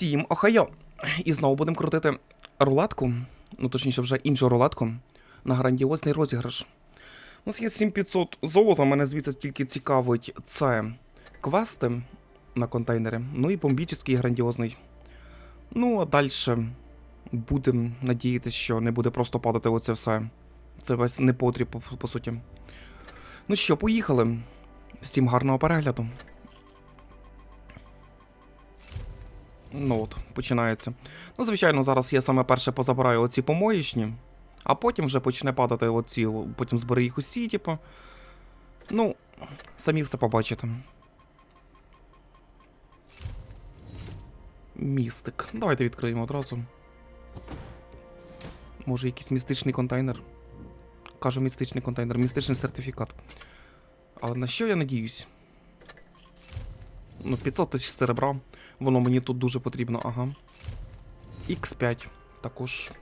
Всім охайо! І знову будемо крутити рулетку, ну точніше, вже іншу рулетку на грандіозний розіграш. У нас є 7500 золота, мене звідси тільки цікавить це квести на контейнери, ну і бомбічний грандіозний. Ну, а далі будемо надіятися, що не буде просто падати оце все. Це весь непотріб, по, по суті. Ну що, поїхали. Всім гарного перегляду. Ну от, починається. Ну, звичайно, зараз я саме перше позабираю оці помоїчні, а потім вже почне падати оці, потім збери їх усі, типу. Ну, самі все побачите. Містик. Давайте відкриємо одразу. Може, якийсь містичний контейнер. Кажу містичний контейнер, містичний сертифікат. Але на що я надіюсь? Ну, 500 тисяч серебра. Воно мені тут дуже потрібно, ага. X5 також.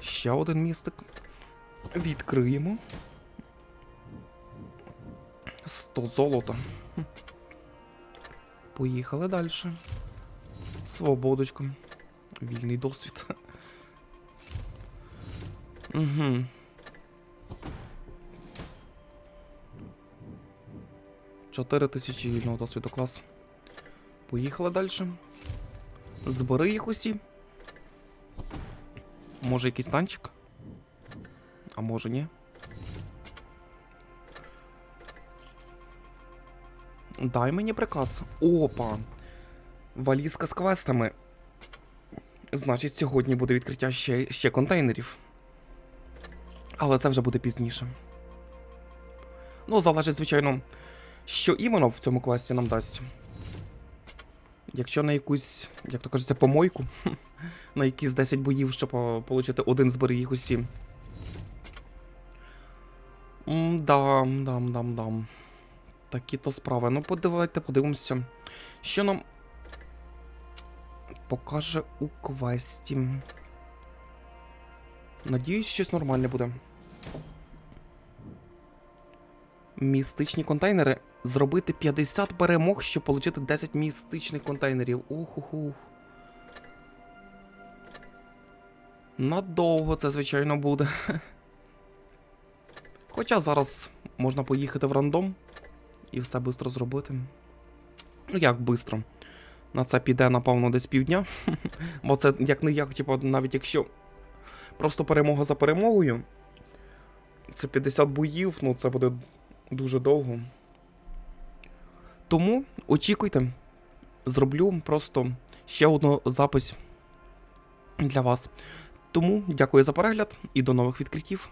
Ще один містик. Відкриємо. 100 золота. Поїхали далі. Свободочка. Вільний досвід. Угу. Чотири тисячі вільного досвіду клас. Поїхали далі. Збери їх усі. Може якийсь танчик? А може ні. Дай мені приказ. Опа. Валізка з квестами. Значить, сьогодні буде відкриття ще, ще контейнерів. Але це вже буде пізніше. Ну, залежить, звичайно, що іменно в цьому квесті нам дасть. Якщо на якусь, як то кажеться, помойку, на якісь 10 боїв, щоб отримати один збери їх усі. Дам, дам, дам, дам. Такі то справи. Ну, подивайте, подивимося. Що нам покаже у квесті. Надіюсь, щось нормальне буде. Містичні контейнери. Зробити 50 перемог, щоб отримати 10 містичних контейнерів. Ух-ух-ух. Надовго це, звичайно, буде. Хоча зараз можна поїхати в рандом і все швидко зробити. Ну, як швидко? На це піде, напевно, десь півдня. Бо це як не як, типу, навіть якщо просто перемога за перемогою. Це 50 боїв, ну це буде дуже довго. Тому очікуйте, зроблю просто ще одну запись для вас. Тому дякую за перегляд і до нових відкриттів.